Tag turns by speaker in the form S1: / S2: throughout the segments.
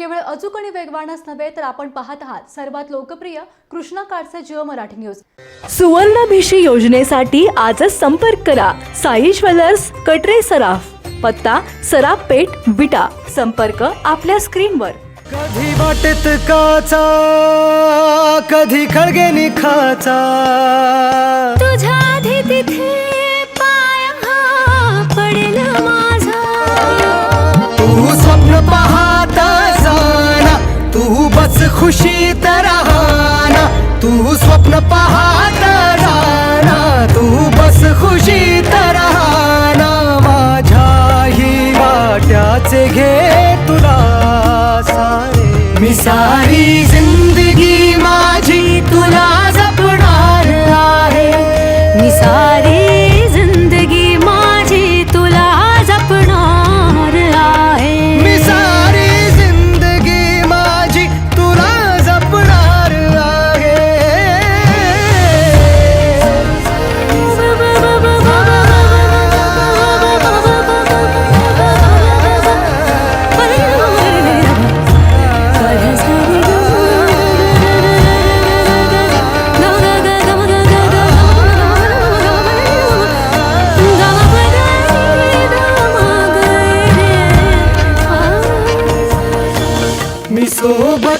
S1: केवळ अचूक आणि वेगवानच नव्हे तर आपण पाहत आहात सर्वात लोकप्रिय कृष्णा काडचे जिओ मराठी न्यूज.
S2: सुवर्णभिषी योजनेसाठी आजच संपर्क करा. साई ज्वेलर्स कटरे सराफ पत्ता सराफ पेठ विटा. संपर्क आपल्या स्क्रीनवर.
S3: कधी वाटेत काचा कधी खळगे निखाचा घे तुला सारे. मी सारे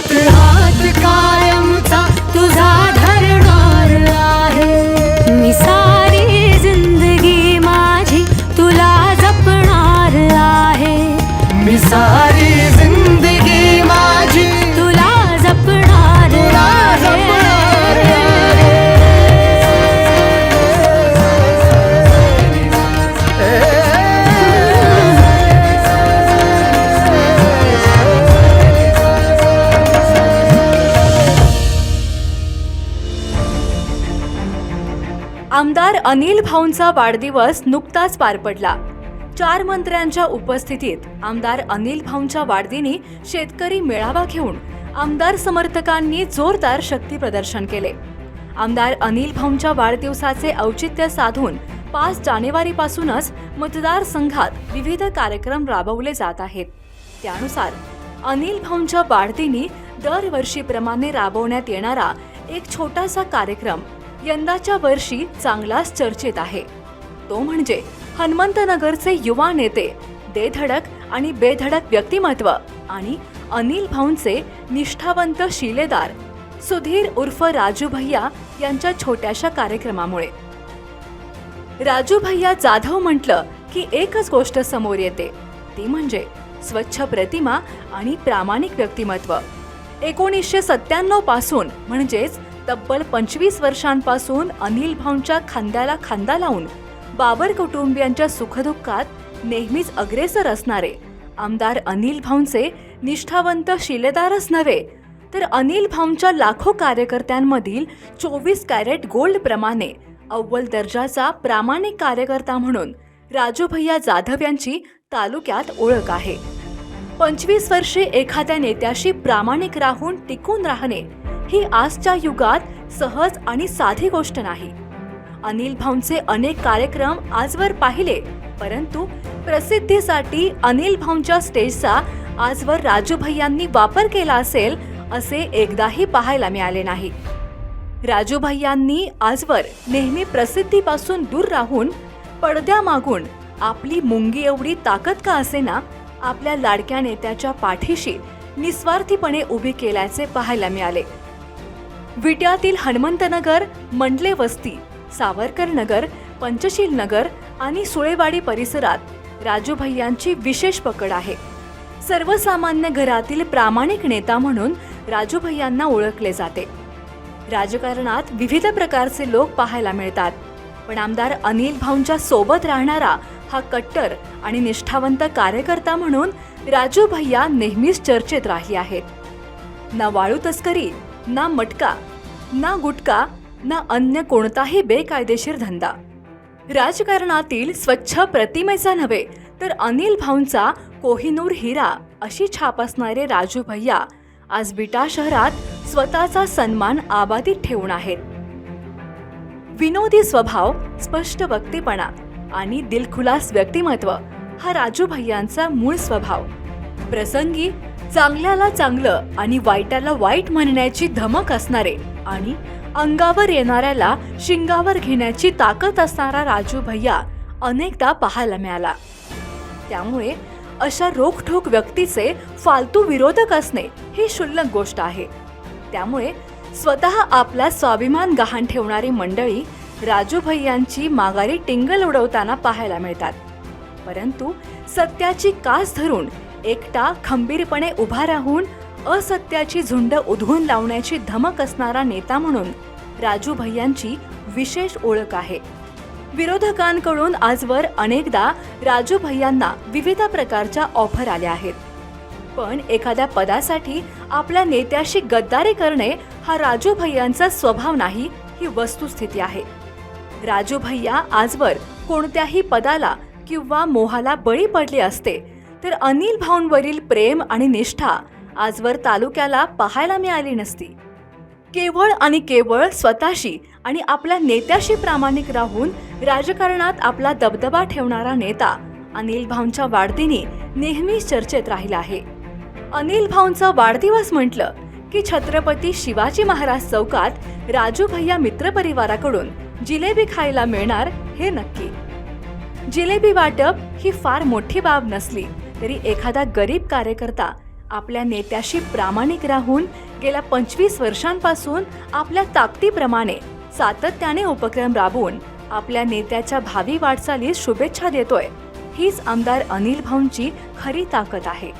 S3: सोबत हात कायमचा
S1: तुझा धरणार आहे. मी सारी जिंदगी माझी तुला जपणार आहे.
S3: मी सारी
S2: आमदार अनिल भाऊंचा वाढदिवस नुकताच पार पडला. चार मंत्र्यांच्या उपस्थितीत आमदार अनिल भाऊंच्या वाढदिनी शेतकरी मेळावा घेऊन आमदार समर्थकांनी जोरदार शक्ती प्रदर्शन केले. आमदार अनिल भाऊंच्या वाढदिवसाचे औचित्य साधून पाच जानेवारीपासूनच मतदारसंघात विविध कार्यक्रम राबवले जात आहेत. त्यानुसार अनिल भाऊंच्या वाढदिनी दरवर्षीप्रमाणे राबवण्यात येणारा एक छोटासा कार्यक्रम यंदाच्या वर्षी चांगलाच चर्चेत आहे. तो म्हणजे हनुमंतनगरचे युवा नेते देधडक आणि बेधडक व्यक्तिमत्व आणि अनिल भाऊंचे निष्ठावंत शिलेदार सुधीर उर्फ राजू भैया यांच्या छोट्याशा कार्यक्रमामुळे. राजू भैया जाधव म्हटलं की एकच गोष्ट समोर येते ती म्हणजे स्वच्छ प्रतिमा आणि प्रामाणिक व्यक्तिमत्व. एकोणीसशे सत्त्याण्णवपासून म्हणजेच तब्बल पंचवीस वर्षांपासून अनिल भाऊंच्या खांद्याला खांदा लावून बाबर कुटुंबियांच्या सुखदुःखात नेहमीच अग्रेसर असणारे आमदार अनिल भाऊंचे निष्ठावंत शिलेदारच नव्हे तर अनिल भाऊंच्या लाखो कार्यकर्त्यांमधील चोवीस कॅरेट गोल्डप्रमाणे अव्वल दर्जाचा प्रामाणिक कार्यकर्ता म्हणून राजू भैया जाधव यांची तालुक्यात ओळख आहे. पंचवीस वर्षे एखाद्या नेत्याशी प्रामाणिक राहून टिकून राहणे ही आजच्या युगात सहज आणि साधी गोष्ट नाही. अनिल भाऊंचे अनेक कार्यक्रम आजवर पाहिले परंतु प्रसिद्धीसाठी अनिल भाऊंच्या स्टेजचा आजवर राजू भैयांनी वापर केला असेल असे एकदाही पाहायला मिळाले नाही. राजू भैयांनी आजवर नेहमी प्रसिद्धीपासून दूर राहून पडद्यामागून आपली मुंगी एवढी ताकद का असेना आपल्या लाडक्या नेत्याच्या पाठीशी निस्वार्थीपणे उभी केल्याचे पाहायला मिळाले. विट्यातील हनुमंतनगर मंडले वस्ती सावरकर नगर पंचशील नगर आणि सुळेवाडी परिसरात राजू भैयांची विशेष पकड आहे. सर्वसामान्य घरातील प्रामाणिक नेता म्हणून राजू भैयांना ओळखले जाते. राजकारणात विविध प्रकारचे लोक पाहायला मिळतात पण आमदार अनिल भाऊंच्या सोबत राहणारा हा कट्टर आणि निष्ठावंत कार्यकर्ता म्हणून राजू भैया नेहमीच चर्चेत राहिले आहेत. ना वाळू तस्करी ना मटका ना गुटका ना अन्य कोणताही बेकायदेशीर धंदा. राजकारणातील स्वच्छ प्रतिमेचा नव्हे तर अनिल भाऊंचा कोहिनूर हिरा अशी छाप असणारे राजू भैया आज बिटा शहरात स्वतःचा सन्मान आबादीत ठेवून आहेत. विनोदी स्वभाव स्पष्ट वक्तेपणा आणि दिलखुलास व्यक्तिमत्व हा राजू भैयांचा मूळ स्वभाव. प्रसंगी चांगल्याला चांगलं आणि वाईटाला वाईट म्हणण्याची धमक असणारे आणि अंगावर येणाऱ्याला शिंगावर घेण्याची ताकद असणारा राजू भैया अनेकदा पाहायला मिळाला. त्यामुळे अशा रोखठोक व्यक्तीचे फालतू विरोधक असणे ही क्षुल्लक गोष्ट आहे. त्यामुळे स्वतः आपला स्वाभिमान गहाण ठेवणारी मंडळी राजू भैयांची माघारी टिंगल उडवताना पाहायला मिळतात. परंतु सत्याची कास धरून एकटा खंबीरपणे उभा राहून असत्याची झुंड उधळून लावण्याची धमक असणारा नेता म्हणून राजू भैयांची विशेष ओळख आहे. विरोधकांकडून आजवर अनेकदा राजू भैयांना विविध प्रकारच्या ऑफर आल्या आहेत. पण एखाद्या पदासाठी आपल्या नेत्याशी गद्दारी करणे हा राजू भैयांचा स्वभाव नाही ही वस्तुस्थिती आहे. राजू भैया आजवर कोणत्याही पदाला किंवा मोहाला बळी पडले असते तर अनिल भाऊंवरील प्रेम आणि निष्ठा आजवर तालुक्याला पाहायला मिळाली नसती. केवळ आणि केवळ स्वतःशी आणि आपल्या नेत्याशी प्रामाणिक राहून राजकारणात आपला दबदबा ठेवणारा नेता अनिल भाऊंच्या वाढदिनी नेहमीच चर्चेत राहिला आहे. अनिल भाऊंचा वाढदिवस म्हटलं की छत्रपती शिवाजी महाराज चौकात राजू भैया मित्रपरिवाराकडून जिलेबी खायला मिळणार हे नक्की. जिलेबी वाटप ही फार मोठी बाब नसली तरी एखादा गरीब कार्यकर्ता आपल्या नेत्याशी प्रामाणिक राहून गेल्या पंचवीस वर्षांपासून आपल्या ताकदीप्रमाणे सातत्याने उपक्रम राबवून आपल्या नेत्याच्या भावी वाटचालीस शुभेच्छा देतोय. हीच आमदार अनिल भाऊंची खरी ताकद आहे.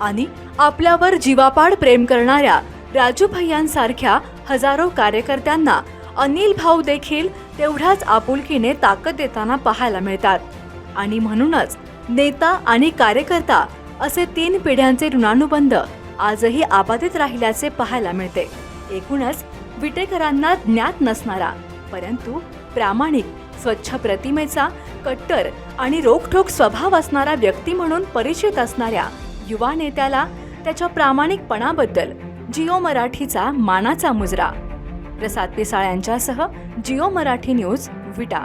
S2: आणि आपल्यावर जीवापाड प्रेम करणाऱ्या राजू भैयांसारख्या हजारो कार्यकर्त्यांना अनिल भाऊ देखील तेवढ्याच आपुलकीने ताकद देताना पाहायला मिळतात. आणि म्हणूनच नेता आणि कार्यकर्ता असे तीन पिढ्यांचे ऋणानुबंध आजही आबादित राहिल्याचे पाहायला मिळते. एकूणच विटेकरांना ज्ञात नसणारा परंतु प्रामाणिक स्वच्छ प्रतिमेचा कट्टर आणि रोखठोक स्वभाव असणारा व्यक्ती म्हणून परिचित असणाऱ्या युवा नेत्याला त्याच्या प्रामाणिकपणाबद्दल जिओ मराठीचा मानाचा मुजरा. प्रसाद पिसाळ यांच्यासह Jio Marathi news Vita.